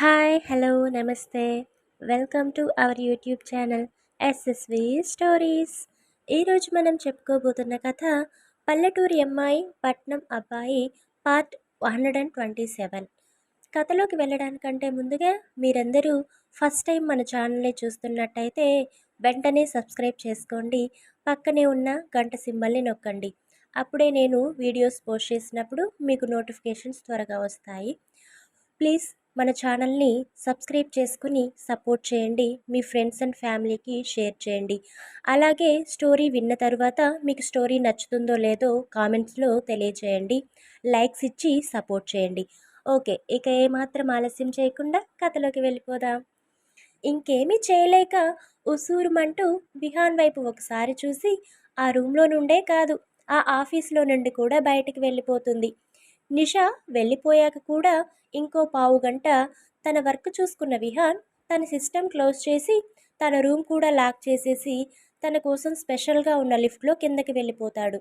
Hi hello నమస్తే. Welcome to our YouTube channel SSV stories ఈరోజు మనం చెప్పుకోబోతున్న కథ పల్లెటూరి అమ్మాయి పట్నం అబ్బాయి part hundred and twenty seven కథలోకి వెళ్ళడానికంటే ముందుగా మీరందరూ ఫస్ట్ టైం మన ఛానల్ని చూస్తున్నట్టయితే వెంటనే సబ్స్క్రైబ్ చేసుకోండి. పక్కనే ఉన్న గంట సింబల్ని నొక్కండి. అప్పుడే నేను వీడియోస్ పోస్ట్ చేసినప్పుడు మీకు నోటిఫికేషన్స్ త్వరగా వస్తాయి. ప్లీజ్ మన ఛానల్ని సబ్స్క్రైబ్ చేసుకుని సపోర్ట్ చేయండి. మీ ఫ్రెండ్స్ అండ్ ఫ్యామిలీకి షేర్ చేయండి. అలాగే స్టోరీ విన్న తర్వాత మీకు స్టోరీ నచ్చుతుందో లేదో కామెంట్స్లో తెలియచేయండి. లైక్స్ ఇచ్చి సపోర్ట్ చేయండి. ఓకే ఇక ఏమాత్రం ఆలస్యం చేయకుండా కథలోకి వెళ్ళిపోదాం. ఇంకేమీ చేయలేక ఉసూరుమంటూ విహాన్ వైపు ఒకసారి చూసి ఆ రూమ్లో నుండే కాదు ఆ ఆఫీస్లో నుండి కూడా బయటికి వెళ్ళిపోతుంది. నిషా వెళ్ళిపోయాక కూడా ఇంకో పావు గంట తన వర్క్ చూసుకున్న విహాన్ తన సిస్టమ్ క్లోజ్ చేసి తన రూమ్ కూడా లాక్ చేసేసి తన కోసం స్పెషల్గా ఉన్న లిఫ్ట్లో కిందకి వెళ్ళిపోతాడు.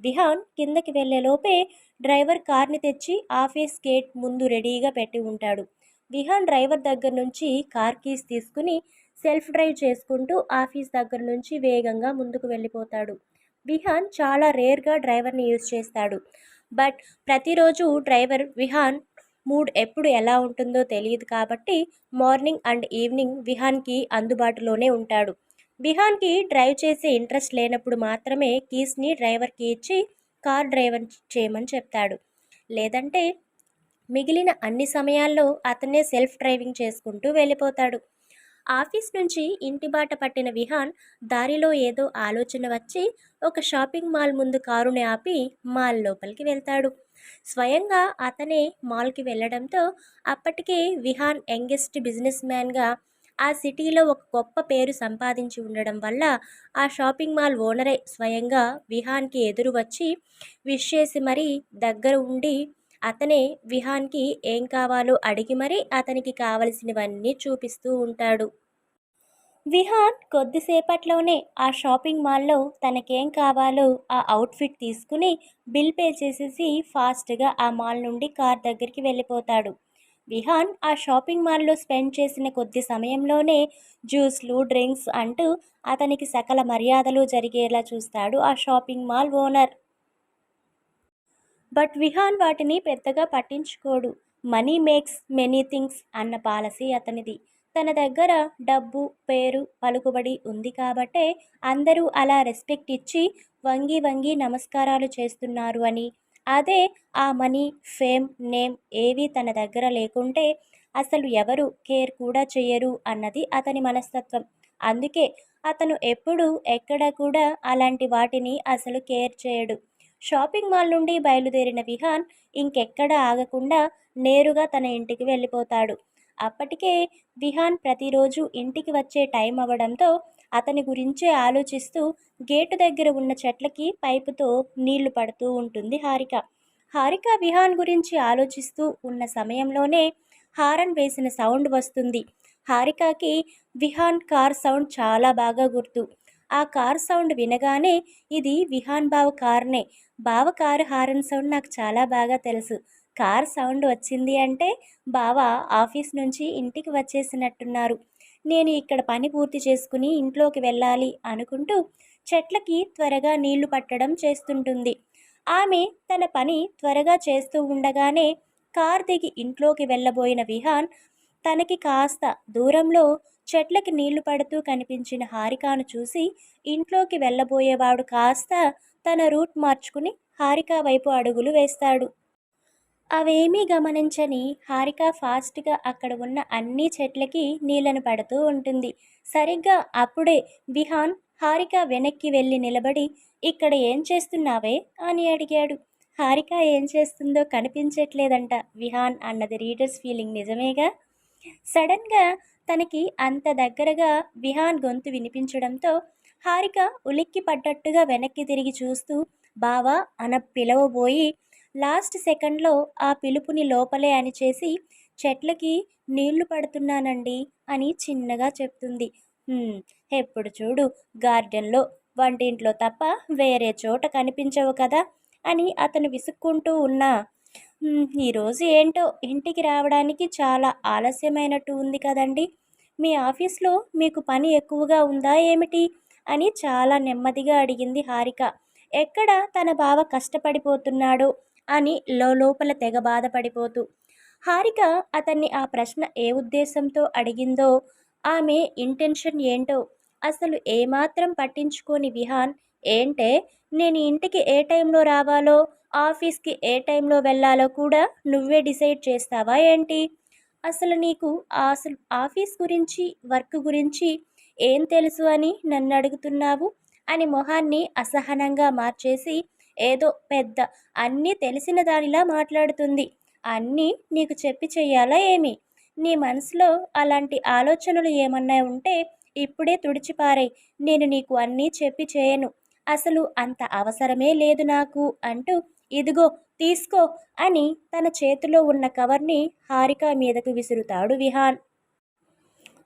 విహాన్ కిందకి వెళ్ళేలోపే డ్రైవర్ కార్ని తెచ్చి ఆఫీస్ గేట్ ముందు రెడీగా పెట్టి ఉంటాడు. విహాన్ డ్రైవర్ దగ్గర నుంచి కార్ కీస్ తీసుకుని సెల్ఫ్ డ్రైవ్ చేసుకుంటూ ఆఫీస్ దగ్గర నుంచి వేగంగా ముందుకు వెళ్ళిపోతాడు. విహాన్ చాలా రేర్గా డ్రైవర్ని యూజ్ చేస్తాడు. బట్ ప్రతిరోజు డ్రైవర్ విహాన్ మూడ్ ఎప్పుడు ఎలా ఉంటుందో తెలియదు కాబట్టి మార్నింగ్ అండ్ ఈవినింగ్ విహాన్కి అందుబాటులోనే ఉంటాడు. విహాన్కి డ్రైవ్ చేసే ఇంట్రెస్ట్ లేనప్పుడు మాత్రమే కీస్ని డ్రైవర్కి ఇచ్చి కార్ డ్రైవర్ చేయమని చెప్తాడు. లేదంటే మిగిలిన అన్ని సమయాల్లో అతనే సెల్ఫ్ డ్రైవింగ్ చేసుకుంటూ వెళ్ళిపోతాడు. ఆఫీస్ నుంచి ఇంటి బాట పట్టిన విహాన్ దారిలో ఏదో ఆలోచన వచ్చి ఒక షాపింగ్ మాల్ ముందు కారుని ఆపి మాల్ లోపలికి వెళ్తాడు. స్వయంగా అతనే మాల్కి వెళ్ళడంతో అప్పటికే విహాన్ యంగెస్ట్ బిజినెస్ మ్యాన్గా ఆ సిటీలో ఒక గొప్ప పేరు సంపాదించి ఉండడం వల్ల ఆ షాపింగ్ మాల్ ఓనరే స్వయంగా విహాన్కి ఎదురు వచ్చి విష్ చేసి మరీ దగ్గర ఉండి అతనే విహాన్కి ఏం కావాలో అడిగి మరీ అతనికి కావలసినవన్నీ చూపిస్తూ ఉంటాడు. విహాన్ కొద్దిసేపట్లోనే ఆ షాపింగ్ మాల్లో తనకేం కావాలో ఆ అవుట్ఫిట్ తీసుకుని బిల్ పే చేసేసి ఫాస్ట్గా ఆ మాల్ నుండి కార్ దగ్గరికి వెళ్ళిపోతాడు. విహాన్ ఆ షాపింగ్ మాల్లో స్పెండ్ చేసిన కొద్ది సమయంలోనే జ్యూస్లు డ్రింక్స్ అంటూ అతనికి సకల మర్యాదలు జరిగేలా చూస్తాడు ఆ shopping mall owner. But Vihaan వాటిని పెద్దగా పట్టించుకోడు. మనీ మేక్స్ మెనీ థింగ్స్ అన్న పాలసీ అతనిది. తన దగ్గర డబ్బు పేరు పలుకుబడి ఉంది కాబట్టే అందరూ అలా రెస్పెక్ట్ ఇచ్చి వంగి వంగి నమస్కారాలు చేస్తున్నారు అని. అదే ఆ మనీ ఫేమ్ నేమ్ ఏవి తన దగ్గర లేకుంటే అసలు ఎవరు కేర్ కూడా చేయరు అన్నది అతని మనస్తత్వం. అందుకే అతను ఎప్పుడు ఎక్కడ కూడా అలాంటి వాటిని అసలు కేర్ చేయడు. షాపింగ్ మాల్ నుండి బయలుదేరిన విహాన్ ఇంకెక్కడ ఆగకుండా నేరుగా తన ఇంటికి వెళ్ళిపోతాడు. అప్పటికే విహాన్ ప్రతిరోజు ఇంటికి వచ్చే టైం అవ్వడంతో అతని గురించే ఆలోచిస్తూ గేటు దగ్గర ఉన్న చెట్లకి పైపుతో నీళ్ళు పడుతూ ఉంటుంది హారిక. హారిక విహాన్ గురించి ఆలోచిస్తూ ఉన్న సమయంలోనే హారన్ వేసిన సౌండ్ వస్తుంది. హారికకి విహాన్ కార్ సౌండ్ చాలా బాగా గుర్తు. ఆ కార్ సౌండ్ వినగానే ఇది విహాన్ బావ కార్నే. బావ కారు హారన్ సౌండ్ నాకు చాలా బాగా తెలుసు. కార్ సౌండ్ వచ్చింది అంటే బావ ఆఫీస్ నుంచి ఇంటికి వచ్చేసినట్టున్నారు. నేను ఇక్కడ పని పూర్తి చేసుకుని ఇంట్లోకి వెళ్ళాలి అనుకుంటూ చెట్లకి త్వరగా నీళ్ళు పట్టడం చేస్తుంటుంది. ఆమె తన పని త్వరగా చేస్తూ ఉండగానే కార్ దిగి ఇంట్లోకి వెళ్ళబోయిన విహాన్ తనకి కాస్త దూరంలో చెట్లకి నీళ్ళు పడుతూ కనిపించిన హారికాను చూసి ఇంట్లోకి వెళ్ళబోయేవాడు కాస్త తన రూట్ మార్చుకుని హారిక వైపు అడుగులు వేస్తాడు. అవేమీ గమనించని హారిక ఫాస్ట్గా అక్కడ ఉన్న అన్ని చెట్లకి నీళ్ళను పడుతూ ఉంటుంది. సరిగ్గా అప్పుడే విహాన్ హారిక వెనక్కి వెళ్ళి నిలబడి ఇక్కడ ఏం చేస్తున్నావే? అని అడిగాడు. హారిక ఏం చేస్తుందో కనిపించట్లేదంట విహాన్ అన్నది రీడర్స్ ఫీలింగ్ నిజమేగా? సడన్గా తనకి అంత దగ్గరగా విహాన్ గొంతు వినిపించడంతో హారిక ఉలిక్కి పడ్డట్టుగా వెనక్కి తిరిగి చూస్తూ బావా అన పిలవబోయి లాస్ట్ సెకండ్లో ఆ పిలుపుని లోపలే అని చేసి చెట్లకి నీళ్ళు పడుతున్నానండి అని చిన్నగా చెప్తుంది. ఎప్పుడు చూడు గార్డెన్లో వంటింట్లో తప్ప వేరే చోట కనిపించవు కదా అని అతను విసుక్కుంటూ ఉన్నా. ఈరోజు ఏంటో ఇంటికి రావడానికి చాలా ఆలస్యమైనట్టు ఉంది కదండి. మీ ఆఫీస్లో మీకు పని ఎక్కువగా ఉందా ఏమిటి? అని చాలా నెమ్మదిగా అడిగింది హారిక. ఎక్కడ తన బావ కష్టపడిపోతున్నాడో? అని లోపల తెగ బాధపడిపోతూ. హారిక అతన్ని ఆ ప్రశ్న ఏ ఉద్దేశంతో అడిగిందో ఆమె ఇంటెన్షన్ ఏంటో అసలు ఏమాత్రం పట్టించుకోని విహాన్ ఏంటే నేను ఇంటికి ఏ టైంలో రావాలో ఆఫీస్కి ఏ టైంలో వెళ్ళాలో కూడా నువ్వే డిసైడ్ చేస్తావా ఏంటి? అసలు నీకు అసలు ఆఫీస్ గురించి వర్క్ గురించి ఏం తెలుసు అని నన్ను అడుగుతున్నావు? అని మొహాన్ని అసహనంగా మార్చేసి ఏదో పెద్ద అన్నీ తెలిసిన దానిలా మాట్లాడుతుంది. అన్నీ నీకు చెప్పి చెయ్యాలా ఏమి? నీ మనసులో అలాంటి ఆలోచనలు ఏమన్నా ఉంటే ఇప్పుడే తుడిచిపారాయి. నేను నీకు అన్నీ చెప్పి చేయను. అసలు అంత అవసరమే లేదు నాకు అంటూ ఇదిగో తీసుకో అని తన చేతిలో ఉన్న కవర్ని హారిక మీదకు విసురుతాడు విహాన్.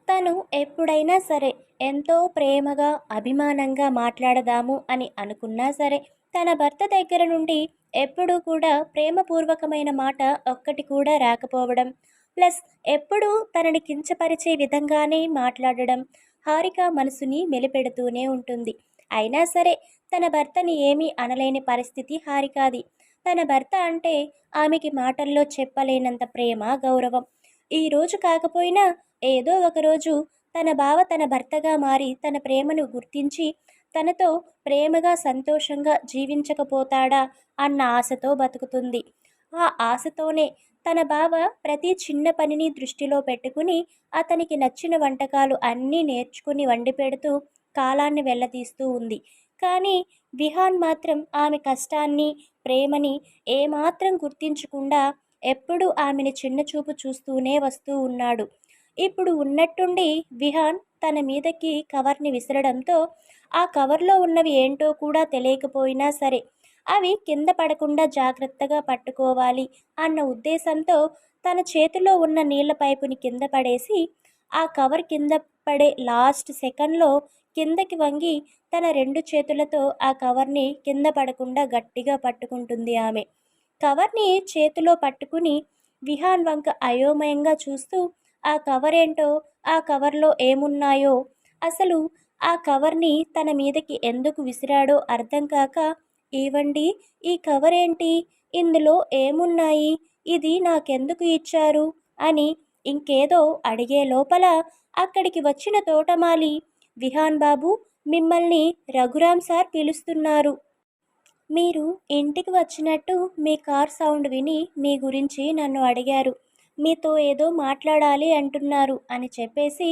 తను ఎప్పుడైనా సరే ఎంతో ప్రేమగా అభిమానంగా మాట్లాడదాము అని అనుకున్నా సరే తన భర్త దగ్గర నుండి ఎప్పుడూ కూడా ప్రేమపూర్వకమైన మాట ఒక్కటి కూడా రాకపోవడం ప్లస్ ఎప్పుడూ తనని కించపరిచే విధంగానే మాట్లాడడం హారిక మనసుని మెలిపెడుతూనే ఉంటుంది. అయినా సరే తన భర్తని ఏమీ అనలేని పరిస్థితి హారికాది. తన భర్త అంటే ఆమెకి మాటల్లో చెప్పలేనంత ప్రేమ గౌరవం. ఈ రోజు కాకపోయినా ఏదో ఒకరోజు తన బావ తన భర్తగా మారి తన ప్రేమను గుర్తించి తనతో ప్రేమగా సంతోషంగా జీవించకపోతాడా అన్న ఆశతో బతుకుతుంది. ఆ ఆశతోనే తన బావ ప్రతి చిన్న పనిని దృష్టిలో పెట్టుకుని అతనికి నచ్చిన వంటకాలు అన్నీ నేర్చుకుని వండి పెడుతూ కాలాన్ని వెళ్ళదీస్తూ ఉంది. కానీ విహాన్ మాత్రం ఆమె కష్టాన్ని ప్రేమని ఏమాత్రం గుర్తించకుండా ఎప్పుడూ ఆమెని చిన్నచూపు చూస్తూనే వస్తూ ఉన్నాడు. ఇప్పుడు ఉన్నట్టుండి విహాన్ తన మీదకి కవర్ని విసరడంతో ఆ కవర్లో ఉన్నవి ఏంటో కూడా తెలియకపోయినా సరే అవి కింద పడకుండా జాగ్రత్తగా పట్టుకోవాలి అన్న ఉద్దేశంతో తన చేతిలో ఉన్న నీళ్ళ పైపుని కింద పడేసి ఆ కవర్ కింద పడే లాస్ట్ సెకండ్లో కిందకి వంగి తన రెండు చేతులతో ఆ కవర్ని కింద పడకుండా గట్టిగా పట్టుకుంటుంది ఆమె. కవర్ని చేతిలో పట్టుకుని విహాన్ వంక అయోమయంగా చూస్తూ ఆ కవర్ ఏంటో? ఆ కవర్లో ఏమున్నాయో? అసలు ఆ కవర్ని తన మీదకి ఎందుకు విసిరాడో అర్థం కాక ఇవ్వండి ఈ కవర్ ఏంటి ఇందులో ఏమున్నాయి? ఇది నాకెందుకు ఇచ్చారు? అని ఇంకేదో అడిగే లోపల అక్కడికి వచ్చిన తోటమాలి విహాన్ బాబు మిమ్మల్ని రఘురామ్ సార్ పిలుస్తున్నారు. మీరు ఇంటికి వచ్చినట్టు మీ కార్ సౌండ్ విని మీ గురించి నన్ను అడిగారు. మీతో ఏదో మాట్లాడాలి అంటున్నారు అని చెప్పేసి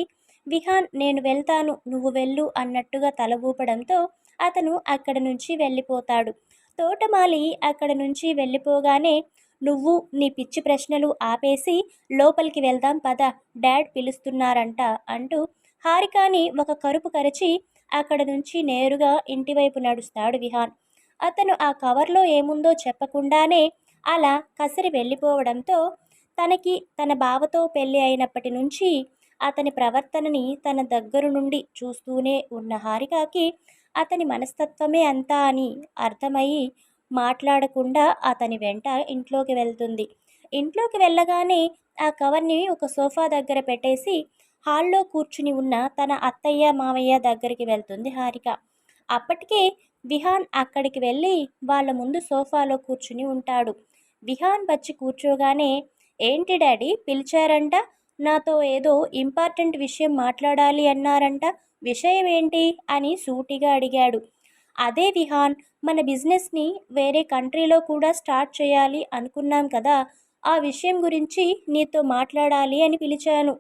విహాన్ నేను వెళ్తాను నువ్వు వెళ్ళు అన్నట్టుగా తల ఊపడంతో అతను అక్కడ నుంచి వెళ్ళిపోతాడు. తోటమాలి అక్కడ నుంచి వెళ్ళిపోగానే నువ్వు నీ పిచ్చి ప్రశ్నలు ఆపేసి లోపలికి వెళ్దాం పద డాడ్ పిలుస్తున్నారంట అంటూ హారికాని ఒక కరుపు కరిచి అక్కడ నుంచి నేరుగా ఇంటివైపు నడుస్తాడు విహాన్ అతను ఆ కవర్లో ఏముందో చెప్పకుండానే అలా కసిరి వెళ్ళిపోవడంతో తనకి తన బావతో పెళ్ళి అయినప్పటి నుంచి అతని ప్రవర్తనని తన దగ్గర నుండి చూస్తూనే ఉన్న హారికాకి అతని మనస్తత్వమే అంతా అని అర్థమయ్యి మాట్లాడకుండా అతని వెంట ఇంట్లోకి వెళ్తుంది. ఇంట్లోకి వెళ్ళగానే ఆ కవర్ని ఒక సోఫా దగ్గర పెట్టేసి హాల్లో కూర్చుని ఉన్న తన అత్తయ్య మావయ్య దగ్గరికి వెళ్తుంది హారిక. అప్పటికే విహాన్ అక్కడికి వెళ్ళి వాళ్ళ ముందు సోఫాలో కూర్చుని ఉంటాడు. విహాన్ వచ్చి కూర్చోగానే ఏంటి డాడీ పిలిచారంట? నాతో ఏదో ఇంపార్టెంట్ విషయం మాట్లాడాలి అన్నారంట. విషయం ఏంటి? అని సూటిగా అడిగాడు. అదే విహాన్ మన బిజినెస్ని వేరే కంట్రీలో కూడా స్టార్ట్ చేయాలి అనుకున్నాం కదా. ఆ విషయం గురించి నీతో మాట్లాడాలి అని పిలిచాను.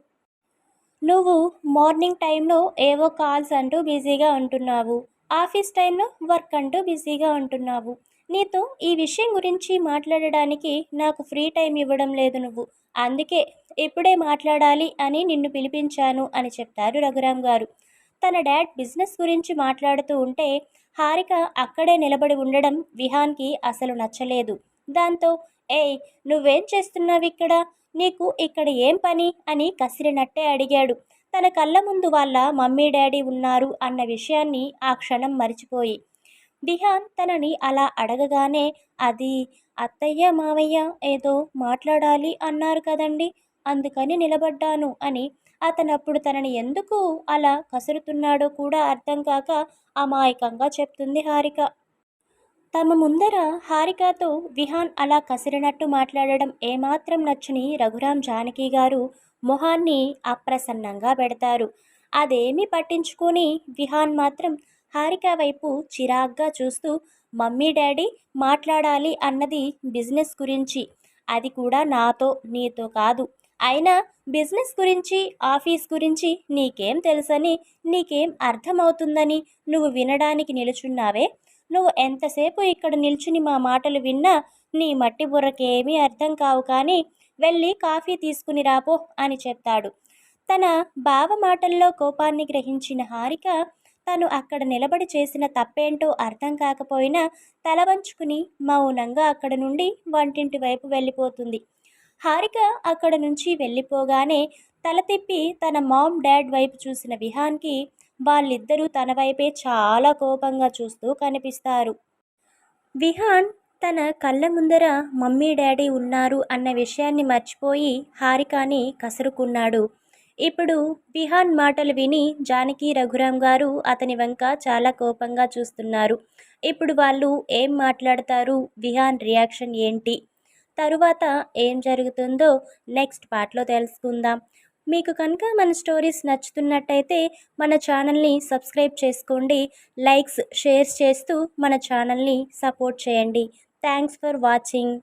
నువ్వు మార్నింగ్ టైంలో ఏవో కాల్స్ అంటూ బిజీగా ఉంటున్నావు. ఆఫీస్ టైంలో వర్క్ అంటూ బిజీగా ఉంటున్నావు. నీతో ఈ విషయం గురించి మాట్లాడడానికి నాకు ఫ్రీ టైం ఇవ్వడం లేదు నువ్వు. అందుకే ఇప్పుడే మాట్లాడాలి అని నిన్ను పిలిపించాను అని చెప్తారు రఘురామ్ గారు. తన డాడ్ బిజినెస్ గురించి మాట్లాడుతూ ఉంటే హారిక అక్కడే నిలబడి ఉండడం విహాన్కి అసలు నచ్చలేదు. దాంతో ఏయ్ నువ్వేం చేస్తున్నావు ఇక్కడ? నీకు ఇక్కడ ఏం పని? అని కసిరినట్టే అడిగాడు. తన కళ్ళ ముందు వాళ్ళ మమ్మీ డాడీ ఉన్నారు అన్న విషయాన్ని ఆ క్షణం మరిచిపోయి. డిహాన్ తనని అలా అడగగానే అది అత్తయ్య మావయ్య ఏదో మాట్లాడాలి అన్నారు కదండి అందుకని నిలబడ్డాను అని. అతనప్పుడు తనని ఎందుకు అలా కసురుతున్నాడో కూడా అర్థం కాక అమాయకంగా చెప్తుంది హారిక. తమ ముందర హారికతో విహాన్ అలా కసిరినట్టు మాట్లాడడం ఏమాత్రం నచ్చని రఘురాం జానకి గారు మొహాన్ని అప్రసన్నంగా పెడతారు. అదేమీ పట్టించుకొని విహాన్ మాత్రం హారిక వైపు చిరాగ్గా చూస్తూ మమ్మీ డాడీ మాట్లాడాలి అన్నది బిజినెస్ గురించి. అది కూడా నాతో నీతో కాదు. అయినా బిజినెస్ గురించి ఆఫీస్ గురించి నీకేం తెలుసని నీకేం అర్థమవుతుందని నువ్వు వినడానికి నిలుచున్నావే? నువ్వు ఎంతసేపు ఇక్కడ నిల్చుని మా మాటలు విన్నా నీ మట్టి బుర్రకేమీ అర్థం కావు కానీ వెళ్ళి కాఫీ తీసుకుని రాపో అని చెప్తాడు. తన బావ మాటల్లో కోపాన్ని గ్రహించిన హారిక తను అక్కడ నిలబడి చేసిన తప్పేంటో అర్థం కాకపోయినా తల వంచుకుని మౌనంగా అక్కడ నుండి వంటింటి వైపు వెళ్ళిపోతుంది. హారిక అక్కడ నుంచి వెళ్ళిపోగానే తల తిప్పి తన మామ్ డాడ్ వైపు చూసిన విహాన్కి వాళ్ళిద్దరూ తన వైపే చాలా కోపంగా చూస్తూ కనిపిస్తారు. విహాన్ తన కళ్ళ ముందర మమ్మీ డాడీ ఉన్నారు అన్న విషయాన్ని మర్చిపోయి హారికాని కసురుకున్నాడు. ఇప్పుడు విహాన్ మాటలు విని జానకి రఘురాం గారు అతని వంక చాలా కోపంగా చూస్తున్నారు. ఇప్పుడు వాళ్ళు ఏం మాట్లాడతారు? విహాన్ రియాక్షన్ ఏంటి? తరువాత ఏం జరుగుతుందో నెక్స్ట్ పార్ట్లో తెలుసుకుందాం. మీకు కనుక మన స్టోరీస్ నచ్చుతున్నట్టయితే మన ఛానల్ని సబ్స్క్రైబ్ చేసుకోండి. లైక్స్ షేర్స్ చేస్తూ మన ఛానల్ని సపోర్ట్ చేయండి. Thanks for watching.